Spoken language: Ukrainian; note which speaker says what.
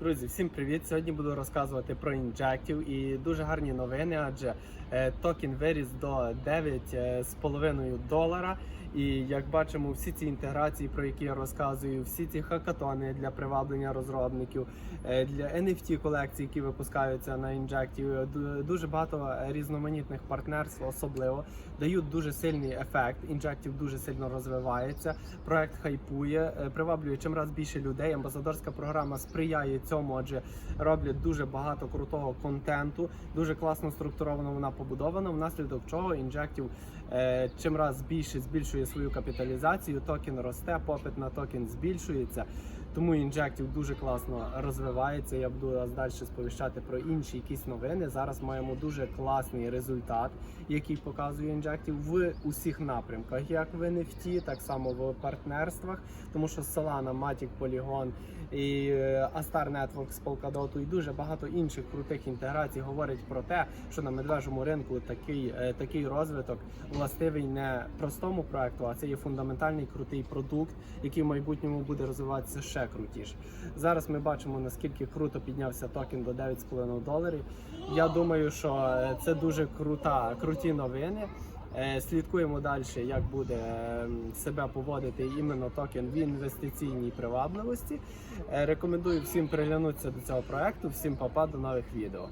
Speaker 1: Друзі, всім привіт! Сьогодні буду розказувати про інжектів і дуже гарні новини, адже е, токен виріс до 9,5 долара. І як бачимо, всі ці інтеграції, про які я розказую, всі ці хакатони для приваблення розробників, е, для NFT колекцій, які випускаються на інжектів, е, дуже багато різноманітних партнерств, особливо дають дуже сильний ефект. Інжектів дуже сильно розвивається. Проект хайпує, е, приваблює чим раз більше людей. Амбасадорська програма сприяє цьому, адже роблять дуже багато крутого контенту. Дуже класно структуровано вона побудована. Внаслідок чого інжектів е, чим раз більше збільшує свою капіталізацію. Токен росте, попит на токен збільшується. Тому інжектів дуже класно розвивається. Я буду вас далі сповіщати про інші якісь новини. Зараз маємо дуже класний результат, який показує інжектів в усіх напрямках, як в NFT, так само в партнерствах, тому що Solana, Matic, Polygon і е, Astar Network з Polkadot і дуже багато інших крутих інтеграцій говорять про те, що на медвежому ринку такий, е, такий розвиток властивий не простому проекту, а це є фундаментальний крутий продукт, який в майбутньому буде розвиватися ще крутіше. Зараз ми бачимо наскільки круто піднявся токен до 9,5 доларів. Я думаю, що е, це дуже крута, круті новини. Е, Слідкуємо далі, як буде е, себе поводити іменно токен в інвестиційній привабливості. Е, Рекомендую всім приглянутися до цього проекту. Всім папа, до нових відео.